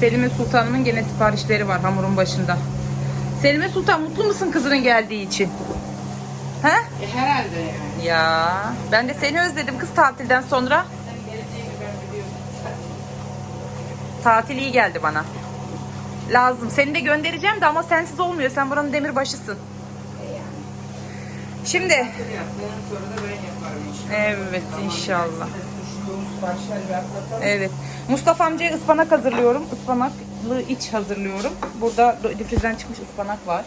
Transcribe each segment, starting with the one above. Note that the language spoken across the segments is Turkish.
Selime Sultan'ımın gene siparişleri var hamurun başında. Selime Sultan mutlu musun kızının geldiği için? He? E, herhalde yani. Ya ben de seni özledim kız tatilden sonra. Sen geleceğini ben biliyorum. Tatil iyi geldi bana. Lazım. Seni de göndereceğim de ama sensiz olmuyor. Sen buranın demirbaşısın. Şimdi yaparım inşallah. Evet, inşallah. Evet. Mustafa amcaya ıspanak hazırlıyorum. Ispanaklı iç hazırlıyorum. Burada difrizden çıkmış ıspanak var.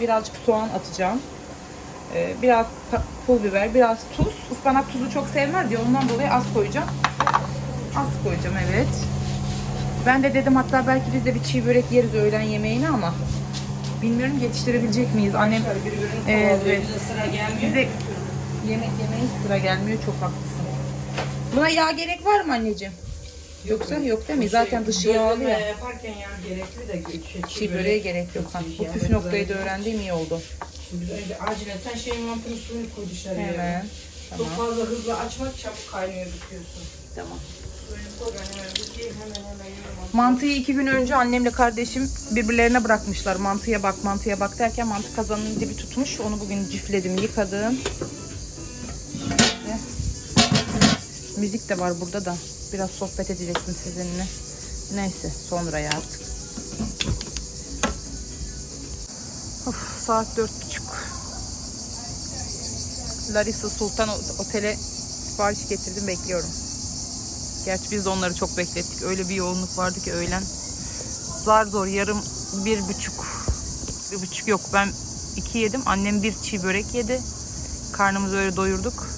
Birazcık soğan atacağım. Ee, biraz pul biber, biraz tuz. Ispanak tuzu çok sevmez ya ondan dolayı az koyacağım. Az koyacağım evet. Ben de dedim hatta belki biz de bir çiğ börek yeriz öğlen yemeğini ama bilmiyorum yetiştirebilecek miyiz? Annem Evet. Bize sıra gelmiyor. bize yemek yemeye hiç sıra gelmiyor. Çok haklısın. Buna yağ gerek var mı anneciğim? Yoksa yok değil mi? Zaten dışı yağlı ya. Yaparken ya gerekli de şey, Çiğ böreğe gerek yok. Ha, Bu püf noktayı da öğrendiğim iyi oldu. Şimdi önce acilen sen şeyin mantının suyunu koy dışarıya. Hemen. Çok Tamam. fazla hızlı açma çabuk kaynıyor bitiyorsun. Tamam. Suyunu koy ben hemen biteyim hemen hemen hemen. Mantıyı iki gün önce annemle kardeşim birbirlerine bırakmışlar. Mantıya bak, mantıya bak derken mantı kazanının dibi tutmuş. Onu bugün cifledim, yıkadım. Müzik de var burada da. Biraz sohbet edecektim sizinle. Neyse sonra ya artık. Of, saat dört buçuk. Larissa Sultan Otel'e sipariş getirdim bekliyorum. Gerçi biz de onları çok beklettik. Öyle bir yoğunluk vardı ki öğlen. Zar zor yarım bir buçuk. Bir buçuk yok ben iki yedim. Annem bir çiğ börek yedi. Karnımızı öyle doyurduk.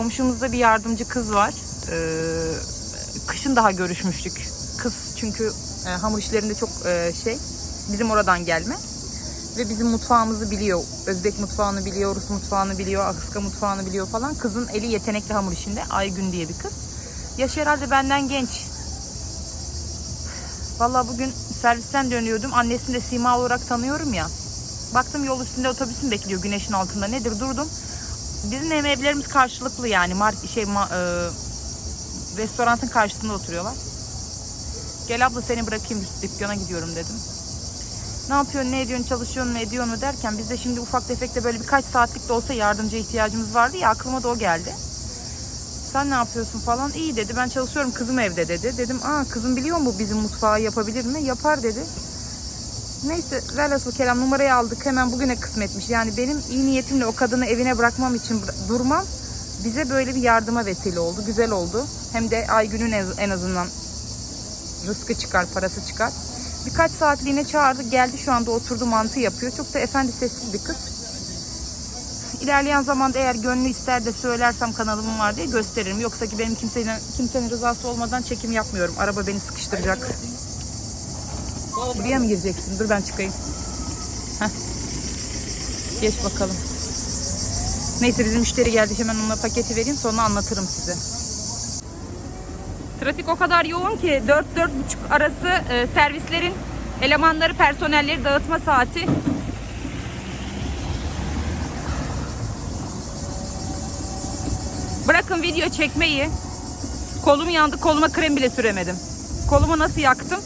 Komşumuzda bir yardımcı kız var. Ee, kışın daha görüşmüştük. Kız çünkü e, hamur işlerinde çok e, şey. Bizim oradan gelme. Ve bizim mutfağımızı biliyor. Özbek mutfağını biliyor, Rus mutfağını biliyor, Akıska mutfağını biliyor falan. Kızın eli yetenekli hamur işinde. Aygün diye bir kız. Yaşı herhalde benden genç. Vallahi bugün servisten dönüyordum. Annesini de sima olarak tanıyorum ya. Baktım yol üstünde otobüsüm bekliyor güneşin altında. Nedir durdum. Bizim hem evlerimiz karşılıklı yani. Mark şey ma, e, restoranın karşısında oturuyorlar. Gel abla seni bırakayım dükkana gidiyorum dedim. Ne yapıyorsun, ne ediyorsun, çalışıyorsun, ne ediyorsun mu derken biz de şimdi ufak tefek de böyle birkaç saatlik de olsa yardımcı ihtiyacımız vardı ya aklıma da o geldi. Sen ne yapıyorsun falan. İyi dedi. Ben çalışıyorum kızım evde dedi. Dedim aa kızım biliyor mu bizim mutfağı yapabilir mi? Yapar dedi. Neyse velhasıl kelam numarayı aldık. Hemen bugüne kısmetmiş. Yani benim iyi niyetimle o kadını evine bırakmam için durmam bize böyle bir yardıma vesile oldu. Güzel oldu. Hem de Aygün'ün en azından rızkı çıkar, parası çıkar. Birkaç saatliğine çağırdı. Geldi şu anda oturdu mantı yapıyor. Çok da efendi sessiz bir kız. İlerleyen zamanda eğer gönlü ister de söylersem kanalımın var diye gösteririm. Yoksa ki benim kimsenin, kimsenin rızası olmadan çekim yapmıyorum. Araba beni sıkıştıracak. Buraya mı gireceksin? Dur ben çıkayım. Heh. Geç bakalım. Neyse bizim müşteri geldi. Hemen ona paketi vereyim sonra anlatırım size. Trafik o kadar yoğun ki 4-4.30 arası e, servislerin elemanları, personelleri dağıtma saati. Bırakın video çekmeyi. Kolum yandı, koluma krem bile süremedim. Kolumu nasıl yaktım?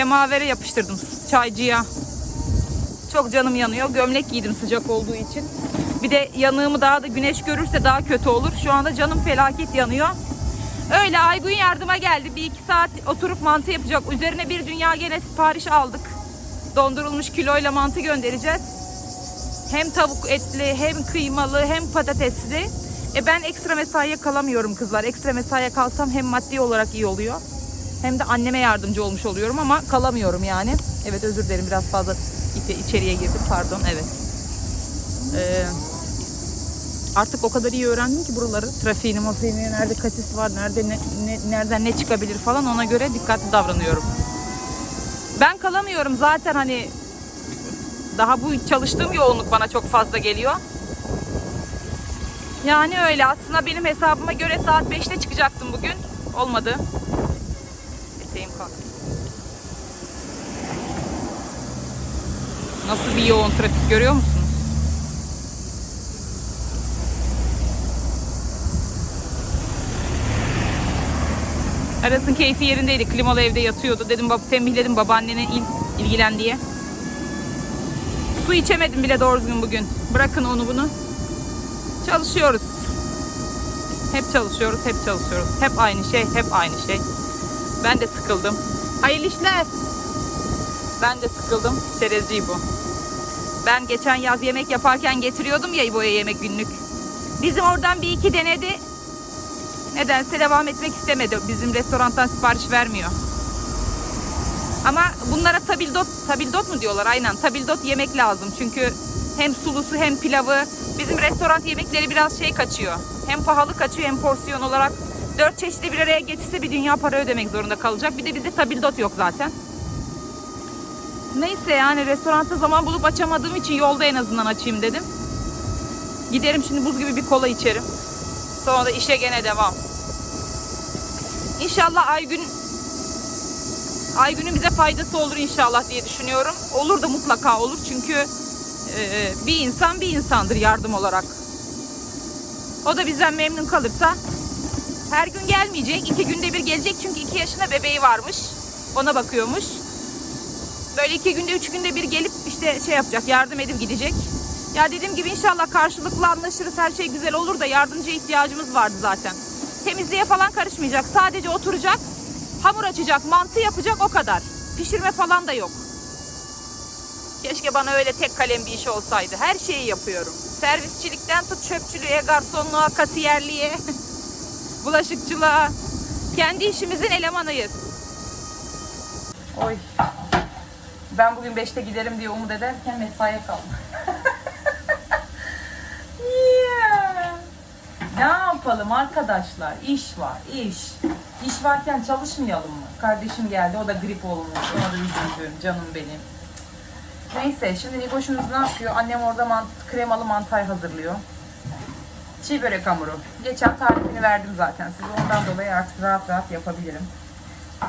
Semavere yapıştırdım çaycıya. Çok canım yanıyor. Gömlek giydim sıcak olduğu için. Bir de yanığımı daha da güneş görürse daha kötü olur. Şu anda canım felaket yanıyor. Öyle Aygün yardıma geldi. Bir iki saat oturup mantı yapacak. Üzerine bir dünya gene sipariş aldık. Dondurulmuş kiloyla mantı göndereceğiz. Hem tavuk etli, hem kıymalı, hem patatesli. E ben ekstra mesaiye kalamıyorum kızlar. Ekstra mesaiye kalsam hem maddi olarak iyi oluyor. Hem de anneme yardımcı olmuş oluyorum ama kalamıyorum yani. Evet özür dilerim biraz fazla içeriye girdim pardon evet. Ee, artık o kadar iyi öğrendim ki buraları. Trafiğini, mafiğini, nerede kasis var, nerede ne, ne- nereden ne çıkabilir falan ona göre dikkatli davranıyorum. Ben kalamıyorum zaten hani daha bu çalıştığım yoğunluk bana çok fazla geliyor. Yani öyle aslında benim hesabıma göre saat 5'te çıkacaktım bugün. Olmadı. Kalktı. Nasıl bir yoğun trafik görüyor musunuz? Aras'ın keyfi yerindeydi. Klimalı evde yatıyordu. Dedim tembihledim babaannene il, ilgilen diye. Su içemedim bile doğru düzgün bugün. Bırakın onu bunu. Çalışıyoruz. Hep çalışıyoruz, hep çalışıyoruz. Hep aynı şey, hep aynı şey. Ben de sıkıldım. Hayırlı işler. Ben de sıkıldım. Çerezci bu. Ben geçen yaz yemek yaparken getiriyordum ya İbo'ya yemek günlük. Bizim oradan bir iki denedi. Nedense devam etmek istemedi. Bizim restorandan sipariş vermiyor. Ama bunlara tabildot, tabildot mu diyorlar? Aynen tabildot yemek lazım. Çünkü hem sulusu hem pilavı. Bizim restoran yemekleri biraz şey kaçıyor. Hem pahalı kaçıyor hem porsiyon olarak. Dört çeşitli bir araya getirse bir dünya para ödemek zorunda kalacak. Bir de bizde tabildot yok zaten. Neyse yani restoranda zaman bulup açamadığım için yolda en azından açayım dedim. Giderim şimdi buz gibi bir kola içerim. Sonra da işe gene devam. İnşallah Aygün Aygün'ün bize faydası olur inşallah diye düşünüyorum. Olur da mutlaka olur çünkü e, bir insan bir insandır yardım olarak. O da bizden memnun kalırsa her gün gelmeyecek. iki günde bir gelecek çünkü iki yaşında bebeği varmış. Ona bakıyormuş. Böyle iki günde üç günde bir gelip işte şey yapacak yardım edip gidecek. Ya dediğim gibi inşallah karşılıklı anlaşırız her şey güzel olur da yardımcıya ihtiyacımız vardı zaten. Temizliğe falan karışmayacak sadece oturacak hamur açacak mantı yapacak o kadar. Pişirme falan da yok. Keşke bana öyle tek kalem bir iş olsaydı. Her şeyi yapıyorum. Servisçilikten tut çöpçülüğe, garsonluğa, kasiyerliğe, bulaşıkçılığa. Kendi işimizin elemanıyız. Oy. Ben bugün 5'te giderim diye umut ederken mesaiye kaldım. Yeah. Ne yapalım arkadaşlar? İş var, iş. İş varken çalışmayalım mı? Kardeşim geldi, o da grip olmuş. Ona da üzüldüm, canım benim. Neyse, şimdi Nigoş'umuz ne yapıyor? Annem orada mant kremalı mantar hazırlıyor. Çiğ börek hamuru. Geçen tarifini verdim zaten size. Ondan dolayı artık rahat rahat yapabilirim.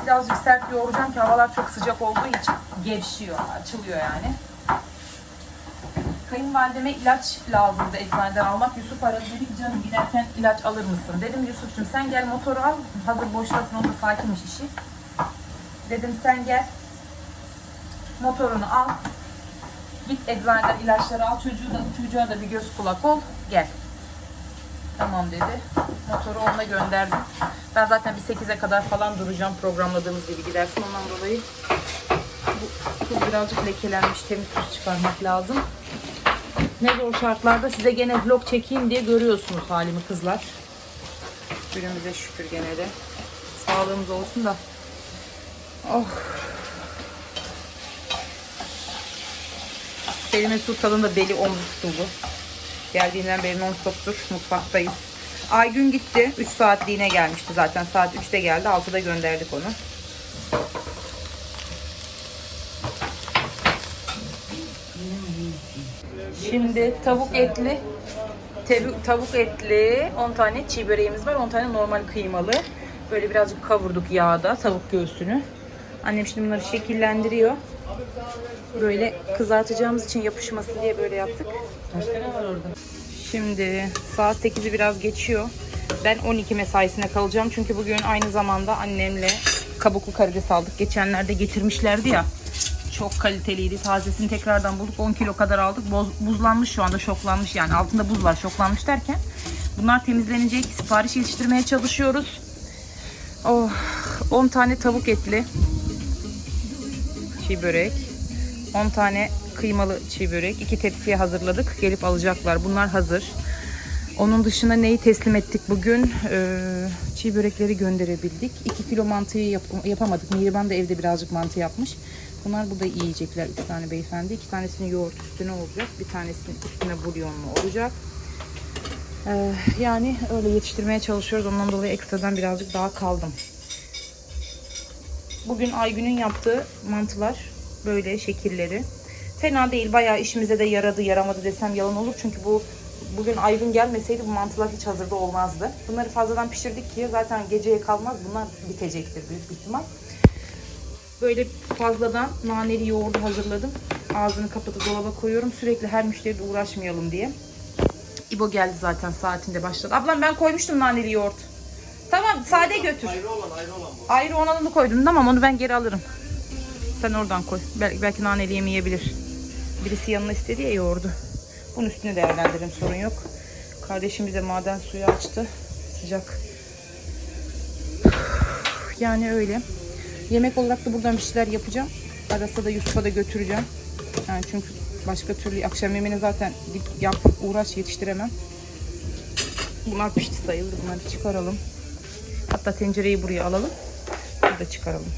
Birazcık sert yoğuracağım ki havalar çok sıcak olduğu için gevşiyor, açılıyor yani. Kayınvalideme ilaç lazımdı eczaneden almak. Yusuf aradı dedi canım giderken ilaç alır mısın? Dedim Yusuf'cum sen gel motoru al. Hazır boştasın o da sakinmiş işi. Dedim sen gel. Motorunu al. Git eczaneden ilaçları al. Çocuğu da, çocuğa da bir göz kulak ol. Gel. Tamam dedi. Motoru onunla gönderdim. Ben zaten bir 8'e kadar falan duracağım programladığımız gibi gidersin. Ondan dolayı bu tuz birazcık lekelenmiş. Temiz tuz çıkarmak lazım. Ne zor şartlarda size gene vlog çekeyim diye görüyorsunuz halimi kızlar. Günümüze şükür gene de. Sağlığımız olsun da. Oh. Selime Sultan'ın da deli omzu tutuldu. Geldiğinden beri non stoptur. Mutfaktayız. Aygün gitti. 3 saatliğine gelmişti zaten. Saat 3'te geldi. 6'da gönderdik onu. Şimdi tavuk etli tavuk etli 10 tane çiğ böreğimiz var. 10 tane normal kıymalı. Böyle birazcık kavurduk yağda tavuk göğsünü. Annem şimdi bunları şekillendiriyor. Böyle kızartacağımız için yapışması diye böyle yaptık. Var orada? Şimdi saat 8'i biraz geçiyor. Ben 12 mesaisine kalacağım. Çünkü bugün aynı zamanda annemle kabuklu karides aldık. Geçenlerde getirmişlerdi ya. Çok kaliteliydi. Tazesini tekrardan bulduk. 10 kilo kadar aldık. Boz- buzlanmış şu anda. Şoklanmış yani. Altında buz var. Şoklanmış derken. Bunlar temizlenecek. Sipariş yetiştirmeye çalışıyoruz. Oh, 10 tane tavuk etli. Çiğ börek. 10 tane kıymalı çiğ börek. 2 tepsiye hazırladık. Gelip alacaklar. Bunlar hazır. Onun dışında neyi teslim ettik bugün? Ee, çiğ börekleri gönderebildik. 2 kilo mantıyı yap- yapamadık. Mihriban da evde birazcık mantı yapmış. Bunlar burada yiyecekler. 3 tane beyefendi. 2 tanesinin yoğurt üstüne olacak. Bir tanesinin üstüne bulyonlu olacak. Ee, yani öyle yetiştirmeye çalışıyoruz. Ondan dolayı ekstradan birazcık daha kaldım. Bugün Aygün'ün yaptığı mantılar böyle şekilleri. Fena değil. Bayağı işimize de yaradı, yaramadı desem yalan olur. Çünkü bu bugün Aygün gelmeseydi bu mantılar hiç hazırda olmazdı. Bunları fazladan pişirdik ki zaten geceye kalmaz. Bunlar bitecektir büyük ihtimal. Böyle fazladan naneli yoğurdu hazırladım. Ağzını kapatıp dolaba koyuyorum. Sürekli her müşteriyle uğraşmayalım diye. İbo geldi zaten saatinde başladı. Ablam ben koymuştum naneli yoğurt. Tamam sade götür. Ayrı olan ayrı olan bu. Ayrı olanını koydum. Tamam onu ben geri alırım. Sen oradan koy. Belki, belki naneli yemeyebilir. Birisi yanına istedi ya yoğurdu. Bunun üstüne değerlendirelim sorun yok. Kardeşim bize maden suyu açtı. Sıcak. Yani öyle. Yemek olarak da buradan bir şeyler yapacağım. Arasında da Yusuf'a da götüreceğim. Yani çünkü başka türlü akşam yemeğini zaten yap uğraş yetiştiremem. Bunlar pişti sayılır. Bunları çıkaralım. Hatta tencereyi buraya alalım. Burada çıkaralım.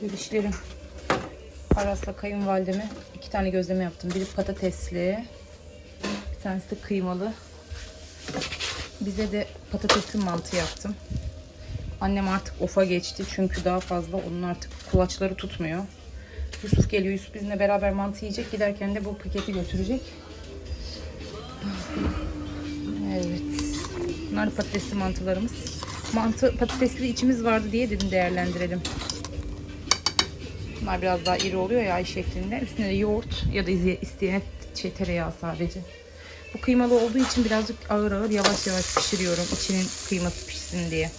Şöyle dişlerim. Aras'la kayınvalideme iki tane gözleme yaptım. Biri patatesli. Bir tanesi de kıymalı. Bize de patatesli mantı yaptım. Annem artık ofa geçti çünkü daha fazla onun artık kulaçları tutmuyor. Yusuf geliyor. Yusuf bizimle beraber mantı yiyecek. Giderken de bu paketi götürecek. Evet. Bunlar patatesli mantılarımız. Mantı patatesli içimiz vardı diye dedim değerlendirelim. Bunlar biraz daha iri oluyor ya ay şeklinde. Üstüne de yoğurt ya da isteyen şey, tereyağı sadece. Bu kıymalı olduğu için birazcık ağır ağır yavaş yavaş pişiriyorum. İçinin kıyması pişsin diye.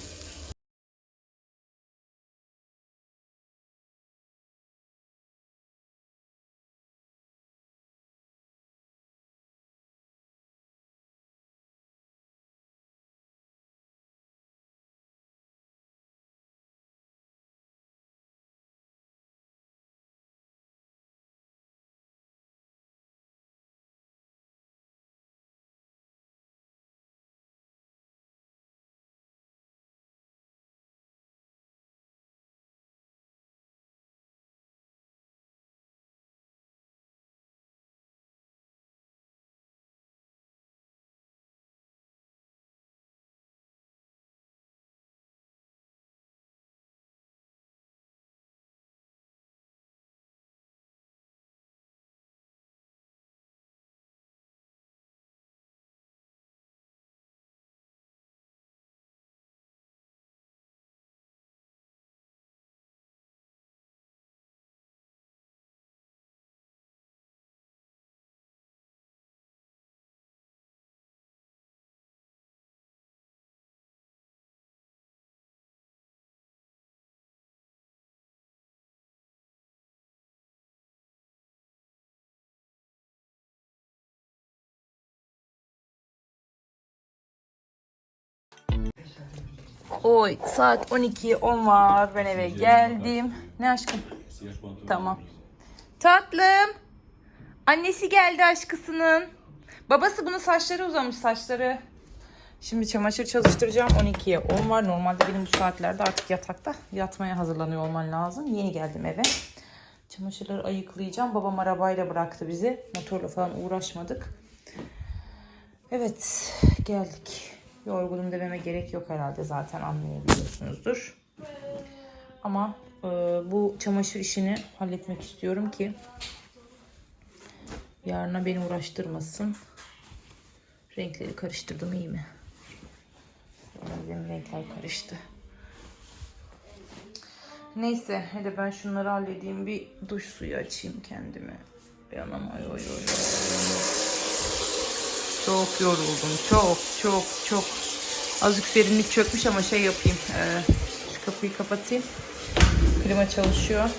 Oy saat 12'ye 10 var. Ben eve geldim. Ne aşkım? Tamam. Tatlım. Annesi geldi aşkısının. Babası bunun saçları uzamış saçları. Şimdi çamaşır çalıştıracağım. 12'ye 10 var. Normalde benim bu saatlerde artık yatakta yatmaya hazırlanıyor olman lazım. Yeni geldim eve. Çamaşırları ayıklayacağım. Babam arabayla bıraktı bizi. Motorla falan uğraşmadık. Evet geldik. Yorgunum dememe gerek yok herhalde zaten anlayabiliyorsunuzdur. Ama e, bu çamaşır işini halletmek istiyorum ki yarına beni uğraştırmasın. Renkleri karıştırdım iyi mi? Benim renkler karıştı. Neyse hadi ben şunları halledeyim. Bir duş suyu açayım kendime. Yanım ay ay ay. Çok yoruldum. Çok çok çok. Azıcık serinlik çökmüş ama şey yapayım. e, şu kapıyı kapatayım. Klima çalışıyor.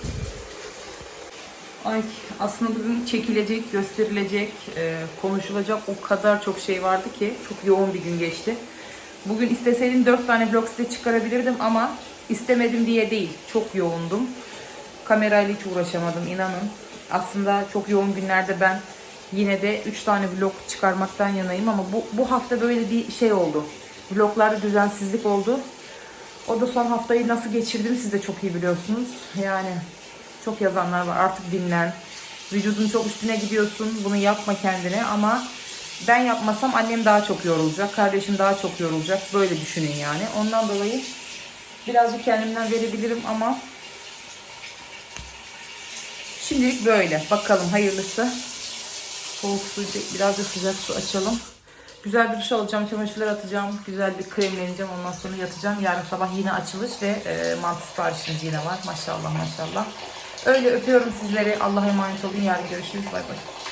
Ay aslında bugün çekilecek, gösterilecek, e, konuşulacak o kadar çok şey vardı ki çok yoğun bir gün geçti. Bugün isteseydim 4 tane vlog size çıkarabilirdim ama istemedim diye değil. Çok yoğundum. Kamerayla hiç uğraşamadım inanın. Aslında çok yoğun günlerde ben yine de 3 tane vlog çıkarmaktan yanayım ama bu, bu hafta böyle bir şey oldu. Vloglarda düzensizlik oldu. O da son haftayı nasıl geçirdim siz de çok iyi biliyorsunuz. Yani çok yazanlar var artık dinlen. Vücudun çok üstüne gidiyorsun bunu yapma kendine ama ben yapmasam annem daha çok yorulacak. Kardeşim daha çok yorulacak. Böyle düşünün yani. Ondan dolayı birazcık kendimden verebilirim ama şimdilik böyle. Bakalım hayırlısı. Soğuk su, biraz da sıcak su açalım. Güzel bir duş alacağım, çamaşırlar atacağım. Güzel bir kremleneceğim. Ondan sonra yatacağım. Yarın sabah yine açılış ve e, mantı siparişimiz yine var. Maşallah maşallah. Öyle öpüyorum sizleri. Allah'a emanet olun. Yarın görüşürüz. Bay bay.